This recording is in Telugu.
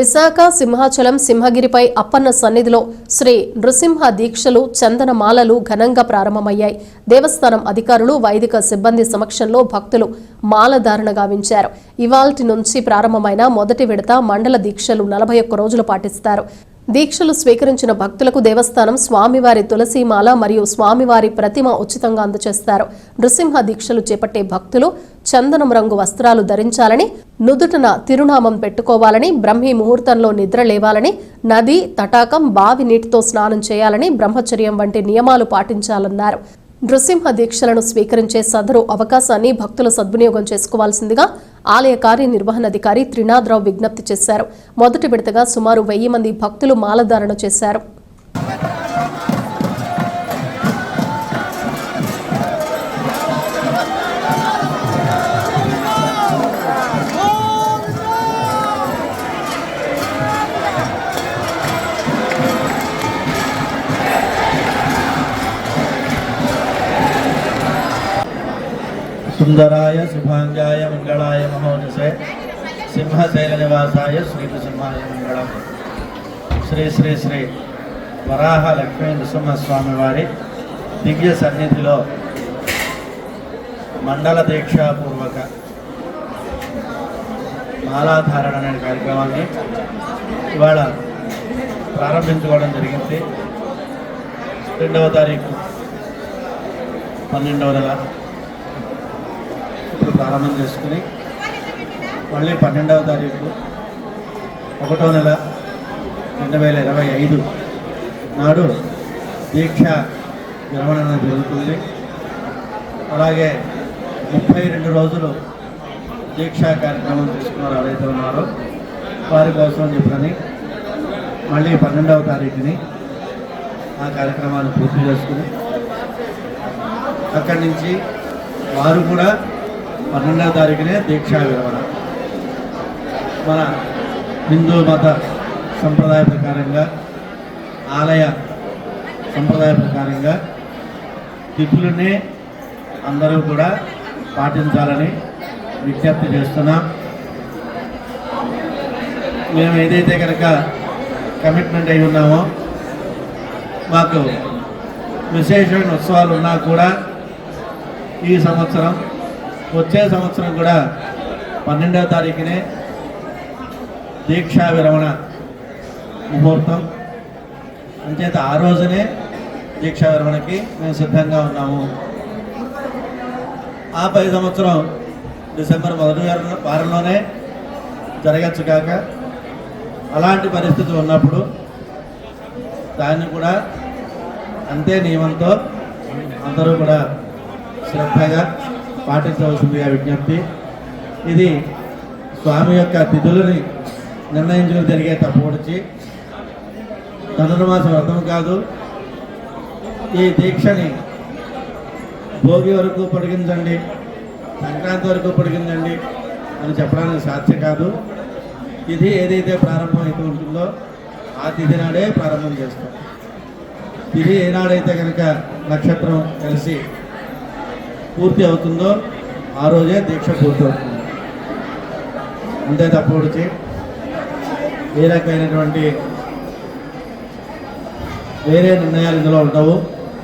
విశాఖ సింహాచలం సింహగిరిపై అప్పన్న సన్నిధిలో శ్రీ నృసింహ దీక్షలు చందనమాలలు ఘనంగా ప్రారంభమయ్యాయి. దేవస్థానం అధికారులు వైదిక సిబ్బంది సమక్షంలో భక్తులు మాలధారణ గావించారు. ఇవాల్టి నుంచి ప్రారంభమైన మొదటి విడత మండల దీక్షలు నలభై ఒక్క రోజులు పాటిస్తారు. దీక్షలు స్వీకరించిన భక్తులకు దేవస్థానం స్వామివారి తులసీమాల మరియు స్వామివారి ప్రతిమ ఉచితంగా అందజేస్తారు నృసింహ దీక్షలు చేపట్టే భక్తులు చందనం రంగు వస్త్రాలు ధరించాలని నుదుటన తిరునామం పెట్టుకోవాలని బ్రహ్మీ ముహూర్తంలో నిద్ర లేవాలని నది తటాకం బావి నీటితో స్నానం చేయాలని బ్రహ్మచర్యం వంటి నియమాలు పాటించాలన్నారు. నృసింహ దీక్షలను స్వీకరించే సదరు అవకాశాన్ని భక్తులు సద్వినియోగం చేసుకోవాల్సిందిగా ఆలయ కార్యనిర్వహణాధికారి త్రినాథరావు విజ్ఞప్తి చేశారు. మొదటి విడతగా సుమారు వెయ్యి మంది భక్తులు మాలధారణ చేశారు. సుందరాయ శుభాంగాయ మంగళాయ మహోనిసే సింహశైల నివాసాయ శ్రీనృసింహాయ మంగళం శ్రీ శ్రీ శ్రీ వరాహ లక్ష్మీ నృసింహస్వామి వారి దివ్య సన్నిధిలో మండల దీక్షాపూర్వక మాలాధారణ అనే కార్యక్రమాన్ని ఇవాళ ప్రారంభించుకోవడం జరిగింది రెండవ తారీఖు పన్నెండవ నెల ఇప్పుడు ప్రారంభం చేసుకుని మళ్ళీ పన్నెండవ తారీఖు ఒకటో నెల రెండు వేల ఇరవై ఐదు నాడు దీక్ష విరమణ జరుగుతుంది. అలాగే ముప్పై రెండు రోజులు దీక్షా కార్యక్రమం తీసుకున్నారు ఎవరైతే ఉన్నారో వారి కోసం చెప్పని మళ్ళీ పన్నెండవ తారీఖుని ఆ కార్యక్రమాన్ని పూర్తి చేసుకుని అక్కడి నుంచి వారు కూడా పన్నెండవ తారీఖునే దీక్షా విరమణ. మన హిందూ మత సంప్రదాయ ప్రకారంగా ఆలయ సంప్రదాయ ప్రకారంగా తిథులనే అందరూ కూడా పాటించాలని విజ్ఞప్తి చేస్తున్నాం. మేము ఏదైతే కనుక కమిట్మెంట్ అయి ఉన్నామో మాకు విశేషమైన ఉత్సవాలు ఉన్నా కూడా ఈ సంవత్సరం వచ్చే సంవత్సరం కూడా పన్నెండవ తారీఖునే దీక్షా విరమణ ముహూర్తం. అంచేత ఆ రోజునే దీక్షా విరమణకి మేము సిద్ధంగా ఉన్నాము. ఆ పై సంవత్సరం డిసెంబర్ మొదటి వారంలోనే జరగచ్చు కాక అలాంటి పరిస్థితి ఉన్నప్పుడు దాన్ని కూడా అంతే నియమంతో అందరూ కూడా శ్రద్ధగా పాటించవలసిందిగా విజ్ఞప్తి. ఇది స్వామి యొక్క తిథులని నిర్ణయించుకుని జరిగే తప్పొడిచి ధనుర్మాస వ్రతం కాదు ఈ దీక్షని భోగి వరకు పొడిగించండి సంక్రాంతి వరకు పొడిగించండి అని చెప్పడానికి సాధ్య కాదు. ఇది ఏదైతే ప్రారంభం అయితే ఉంటుందో ఆ తిథి నాడే ప్రారంభం చేస్తాం. తిథి ఏనాడైతే కనుక నక్షత్రం కలిసి పూర్తి అవుతుందో ఆ రోజే దీక్ష పూర్తి అవుతుంది. అంతే తప్పొడిచి ఏ రకమైనటువంటి వేరే నిర్ణయాలు ఇందులో ఉండవు.